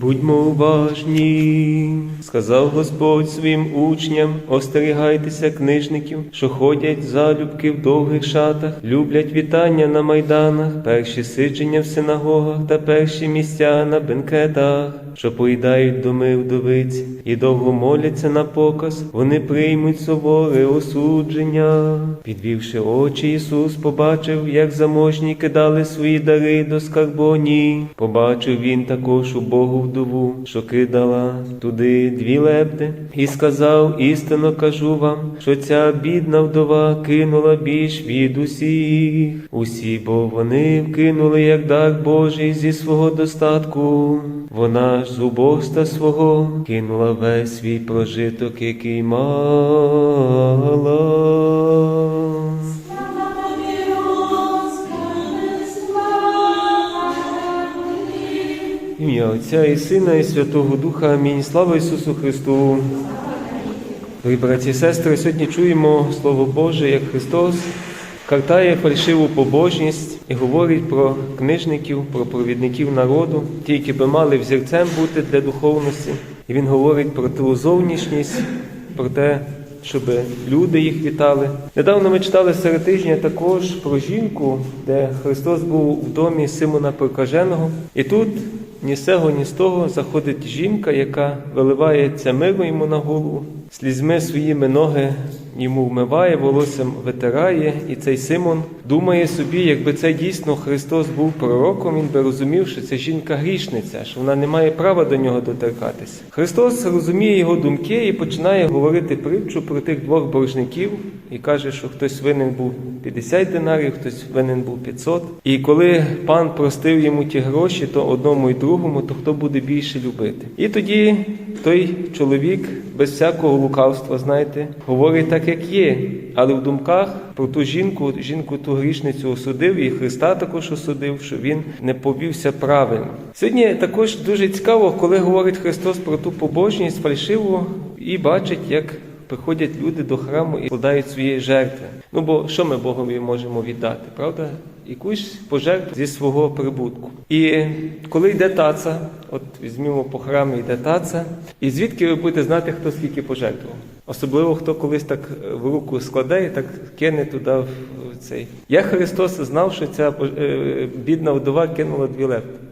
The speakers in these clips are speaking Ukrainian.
Будьмо уважні, сказав Господь своїм учням, остерігайтеся книжників, що ходять залюбки в довгих шатах, люблять вітання на майданах, перші сидження в синагогах та перші місця на бенкетах, що поїдають доми вдовиць і довго моляться на показ, вони приймуть суворе осудження. Підвівши очі, Ісус побачив, як заможні кидали свої дари до скарбоні. Побачив він також убогу вдову, що кидала туди дві лепти, і сказав: істинно кажу вам, що ця бідна вдова кинула більш від усіх. Усі, бо вони вкинули як дар Божий зі свого достатку. Вона ж з убогста свого кинула весь свій прожиток, який мала. Ім'я Отця і Сина, і Святого Духа. Амінь. Слава Ісусу Христу. Дорогі браті і сестри, сьогодні чуємо Слово Боже, як Христос картає фальшиву побожність і говорить про книжників, про провідників народу, ті, які би мали взірцем бути для духовності. І Він говорить про ту зовнішність, про те, щоб люди їх вітали. Недавно ми читали серед тижня також про жінку, де Христос був в домі Симона Прокаженого. І тут ні з цього, ні з того заходить жінка, яка виливається миро йому на голову, слізьми своїми ноги йому вмиває, волоссям витирає, і цей Симон думає собі, якби це дійсно Христос був пророком, він би розумів, що це жінка грішниця, що вона не має права до нього доторкатися. Христос розуміє його думки і починає говорити притчу про тих двох боржників і каже, що хтось винен був 50 динарів, хтось винен був 500. І коли пан простив йому ті гроші, то одному і другому, то хто буде більше любити? І тоді той чоловік без всякого лукавства, знаєте, говорить так, як є, але в думках про ту жінку, жінку ту грішницю осудив, і Христа також осудив, що він не повівся правильно. Сьогодні також дуже цікаво, коли говорить Христос про ту побожність фальшиву і бачить, як приходять люди до храму і складають свої жертви. Ну бо що ми Богові можемо віддати, правда? Якусь пожертву зі свого прибутку. І коли йде таца, от візьмімо по храмі йде таца, і звідки ви будете знати, хто скільки пожертвував? Особливо хто колись так в руку складе і так кине туди в цей. Я Христос знав, що ця е, бідна вдова кинула дві лепти.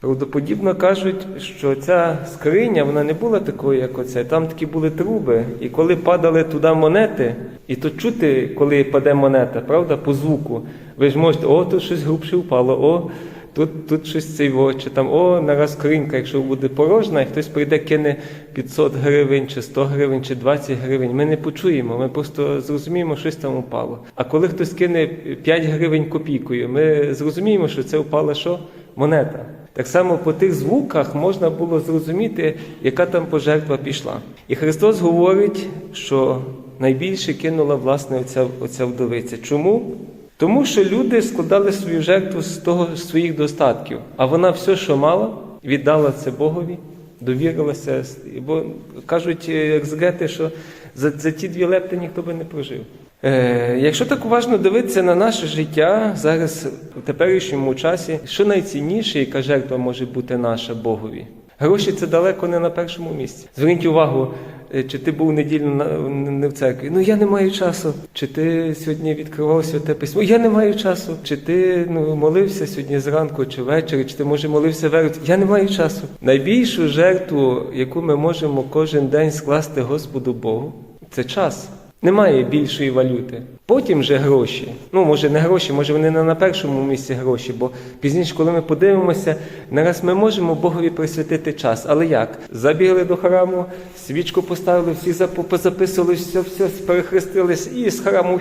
Правдоподібно кажуть, що ця скриня вона не була такою, як оця. Там такі були труби, і коли падали туди монети, і то чути, коли паде монета, правда, по звуку. Ви ж можете, о, тут щось грубше впало, о, тут тут щось цей чи там, о, нараз скринька, якщо буде порожна, і хтось прийде, кине 500 гривень, чи 100 гривень, чи 20 гривень. Ми не почуємо, ми просто зрозуміємо, що щось там упало. А коли хтось кине 5 гривень копійкою, ми зрозуміємо, що це впала що? Монета. Так само по тих звуках можна було зрозуміти, яка там пожертва пішла. І Христос говорить, що найбільше кинула власне оця, оця вдовиця. Чому? Тому що люди складали свою жертву з того своїх достатків, а вона все, що мала, віддала це Богові, довірилася. Бо кажуть екзегети, що за, за ті дві лепти ніхто би не прожив. Е, якщо так уважно дивитися на наше життя зараз у теперішньому часі, що найцінніше, яка жертва може бути наша Богові? Гроші це далеко не на першому місці. Зверніть увагу, е, чи ти був недільно не в церкві? Ну я не маю часу. Чи ти сьогодні відкривав святе письмо? Я не маю часу. Чи ти ну молився сьогодні зранку чи ввечері, чи ти може молився ввечері? Я не маю часу. Найбільшу жертву, яку ми можемо кожен день скласти Господу Богу, це час. Немає більшої валюти. Потім же гроші. Ну, може, не гроші, може вони не на першому місці гроші, бо пізніше, коли ми подивимося, нараз ми можемо Богові присвятити час. Але як? Забігли до храму, свічку поставили, всі позаписували, все, все, перехрестились і з храму.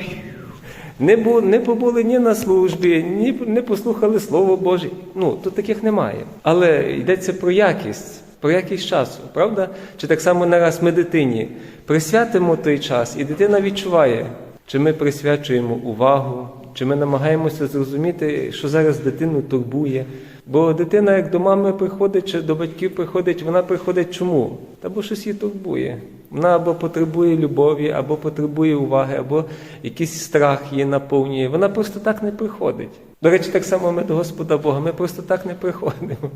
Не бу, не побули ні на службі, ні не послухали Слово Боже. Ну, тут таких немає. Але йдеться про якість. Про якийсь часу, правда? Чи так само нараз ми дитині присвятимо той час, і дитина відчуває, чи ми присвячуємо увагу, чи ми намагаємося зрозуміти, що зараз дитину турбує. Бо дитина, як до мами приходить, чи до батьків приходить, вона приходить чому? Та бо щось її турбує. Вона або потребує любові, або потребує уваги, або якийсь страх її наповнює. Вона просто так не приходить. До речі, так само ми до Господа Бога, ми просто так не приходимо.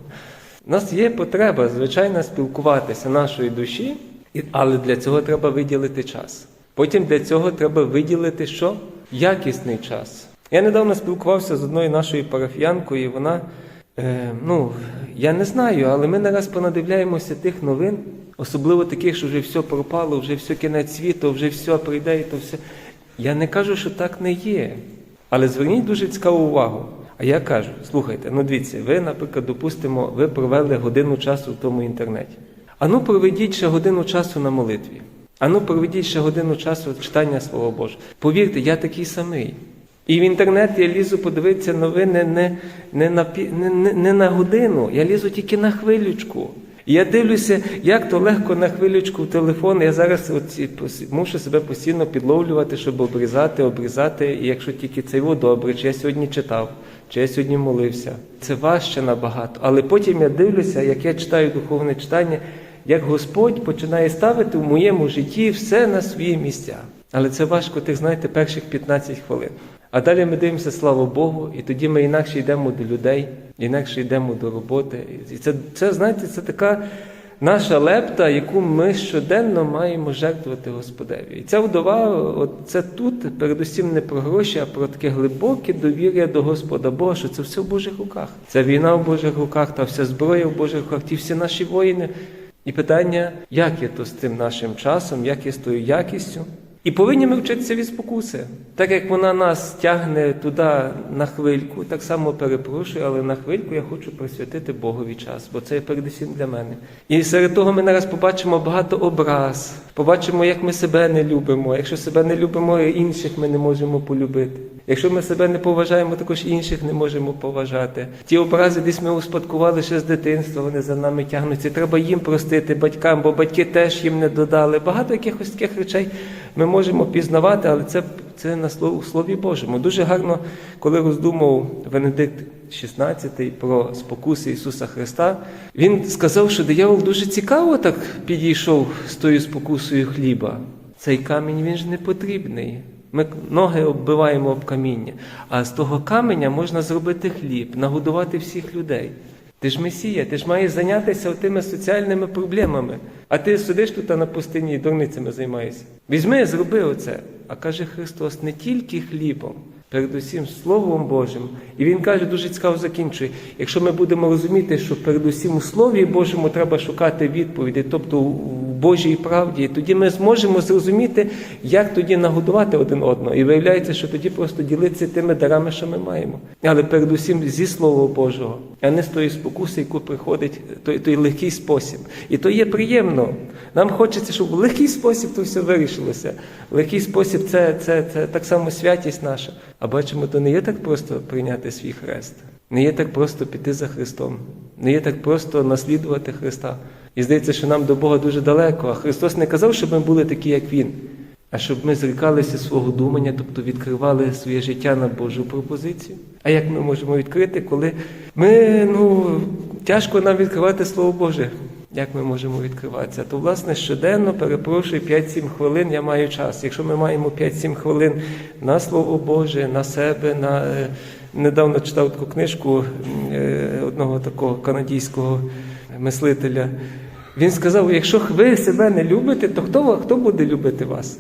У нас є потреба, звичайно, спілкуватися нашої душі, але для цього треба виділити час. Потім для цього треба виділити що? Якісний час. Я недавно спілкувався з одною нашою парафіянкою, і вона, е, ну, я не знаю, але ми не раз понадивляємося тих новин, особливо таких, що вже все пропало, вже все кінець світу, вже все прийде і то все. Я не кажу, що так не є. Але зверніть дуже цікаву увагу. А я кажу, слухайте, ну дивіться, ви, наприклад, допустимо, ви провели годину часу в тому інтернеті. А ну проведіть ще годину часу на молитві. А ну проведіть ще годину часу читання Слова Божого. Повірте, я такий самий. І в інтернет я лізу подивитися новини не, не, на, не, не на годину, я лізу тільки на хвилючку. Я дивлюся, як то легко на хвилючку в телефон. Я зараз пос- мушу себе постійно підловлювати, щоб обрізати, обрізати. І якщо тільки це його добре, чи я сьогодні читав, чи я сьогодні молився. Це важче набагато. Але потім я дивлюся, як я читаю духовне читання, як Господь починає ставити в моєму житті все на свої місця. Але це важко, тих, знаєте, перших 15 хвилин. А далі ми дивимося, слава Богу, і тоді ми інакше йдемо до людей, інакше йдемо до роботи. І це, це знаєте, це така наша лепта, яку ми щоденно маємо жертвувати Господеві. І ця вдова, от це тут, передусім не про гроші, а про таке глибоке довір'я до Господа Бога, що це все в Божих руках. Ця війна в Божих руках, та вся зброя в Божих руках, ті всі наші воїни. І питання, як є то з тим нашим часом, як є з тою якістю. І повинні ми вчитися від спокуси. Так як вона нас тягне туди на хвильку, так само перепрошую, але на хвильку я хочу присвятити Богові час, бо це передусім для мене. І серед того ми нараз побачимо багато образ, побачимо, як ми себе не любимо. Якщо себе не любимо, інших ми не можемо полюбити. Якщо ми себе не поважаємо, також інших не можемо поважати. Ті образи десь ми успадкували ще з дитинства, вони за нами тягнуться. Треба їм простити батькам, бо батьки теж їм не додали. Багато якихось таких речей ми можемо пізнавати, але це, це на слові, Слові Божому. Дуже гарно, коли роздумав Венедикт XVI про спокуси Ісуса Христа, він сказав, що диявол дуже цікаво так підійшов з тою спокусою хліба. Цей камінь він ж не потрібний. Ми ноги оббиваємо об каміння, а з того каменя можна зробити хліб, нагодувати всіх людей. Ти ж месія, ти ж маєш зайнятися тими соціальними проблемами. А ти сидиш тут на пустині і дурницями займаєшся. Візьми, зроби оце. А каже Христос, не тільки хлібом, передусім Словом Божим. І Він каже, дуже цікаво закінчує. Якщо ми будемо розуміти, що передусім у Слові Божому треба шукати відповіді, тобто Божій правді, І тоді ми зможемо зрозуміти, як тоді нагодувати один одного. І виявляється, що тоді просто ділитися тими дарами, що ми маємо. Але передусім зі Слова Божого, а не з тої спокуси, яку приходить той, той легкий спосіб. І то є приємно. Нам хочеться, щоб в легкий спосіб то все вирішилося. Легкий спосіб це, це, це так само святість наша. А бачимо, то не є так просто прийняти свій хрест. Не є так просто піти за Христом, не є так просто наслідувати Христа. І здається, що нам до Бога дуже далеко. А Христос не казав, щоб ми були такі, як Він, а щоб ми зрікалися свого думання, тобто відкривали своє життя на Божу пропозицію. А як ми можемо відкрити, коли ми ну тяжко нам відкривати Слово Боже? Як ми можемо відкриватися? То, власне, щоденно, перепрошую, 5-7 хвилин я маю час. Якщо ми маємо 5-7 хвилин на Слово Боже, на себе, на е, недавно читав таку книжку е, одного такого канадійського мислителя. Він сказав: якщо ви себе не любите, то хто, хто буде любити вас?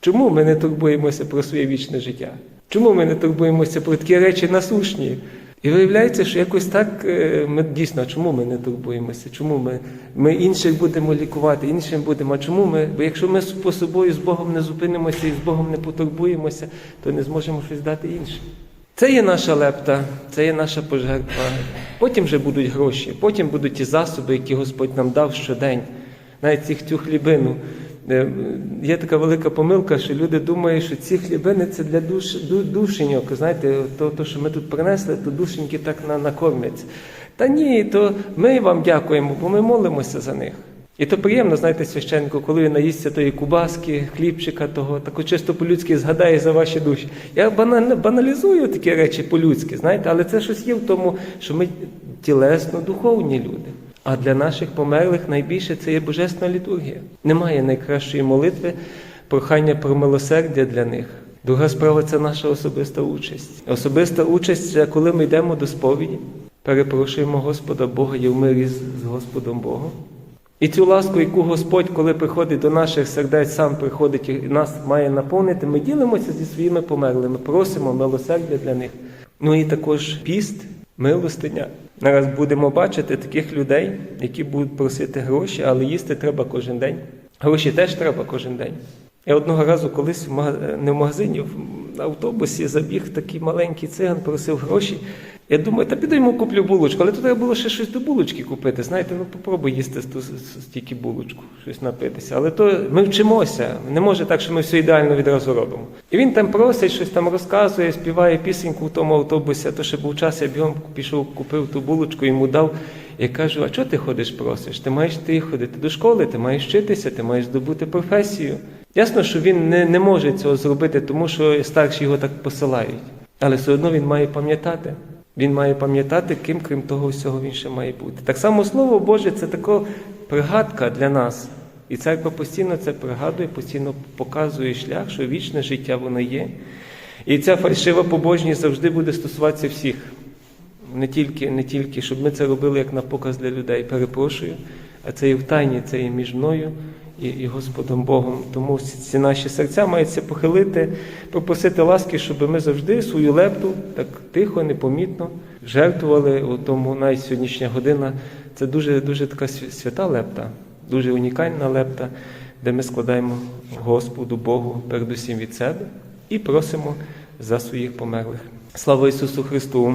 Чому ми не турбуємося про своє вічне життя? Чому ми не турбуємося про такі речі насущні? І виявляється, що якось так е, ми дійсно, чому ми не турбуємося? Чому ми, ми інших будемо лікувати, іншим будемо? А чому ми? Бо якщо ми по собою з Богом не зупинимося і з Богом не потурбуємося, то не зможемо щось дати іншим. Це є наша лепта, це є наша пожертва. Потім вже будуть гроші, потім будуть ті засоби, які Господь нам дав щодень, навіть цих цю хлібину. Е, Є така велика помилка, що люди думають, що ці хлібини це для душ, душеньок. Знаєте, то, то, що ми тут принесли, то душеньки так на, накормляться. Та ні, то ми вам дякуємо, бо ми молимося за них. І то приємно, знаєте, священнику, коли він наїсться тої кубаски, хлібчика того, тако чисто по-людськи згадає за ваші душі. Я баналізую такі речі по-людськи, знаєте, але це щось є в тому, що ми тілесно духовні люди. А для наших померлих найбільше це є божественна літургія. Немає найкращої молитви, прохання про милосердя для них. Друга справа це наша особиста участь. Особиста участь це коли ми йдемо до сповіді. перепрошуємо Господа Бога і в мирі з Господом Богом. І цю ласку, яку Господь, коли приходить до наших сердець, сам приходить і нас має наповнити, ми ділимося зі своїми померлими, просимо милосердя для них. Ну і також піст, милостиня. Зараз будемо бачити таких людей, які будуть просити гроші, але їсти треба кожен день. Гроші теж треба кожен день. Я одного разу колись в мага- не в магазині, в автобусі забіг такий маленький циган, просив гроші. Я думаю, та піду йому куплю булочку, але тут треба було ще щось до булочки купити. Знаєте, ну попробуй їсти стільки булочку, щось напитися. Але то ми вчимося. Не може так, що ми все ідеально відразу робимо. І він там просить, щось там розказує, співає пісеньку в тому автобусі. А то ще був час, я бігом пішов, купив ту булочку, йому дав. Я кажу, а чого ти ходиш просиш? Ти маєш ти ходити до школи, ти маєш вчитися, ти маєш здобути професію. Ясно, що він не, не може цього зробити, тому що старші його так посилають. Але все одно він має пам'ятати. Він має пам'ятати, ким, крім того всього, він ще має бути. Так само Слово Боже це така пригадка для нас. І церква постійно це пригадує, постійно показує шлях, що вічне життя воно є. І ця фальшива побожність завжди буде стосуватися всіх. Не тільки, не тільки, щоб ми це робили як на показ для людей. Перепрошую, а це і в тайні, це і між мною і, Господом Богом. Тому всі наші серця маються похилити, попросити ласки, щоб ми завжди свою лепту так тихо, непомітно жертвували у тому навіть сьогоднішня година. Це дуже дуже така свята лепта, дуже унікальна лепта, де ми складаємо Господу Богу передусім від себе і просимо за своїх померлих. Слава Ісусу Христу!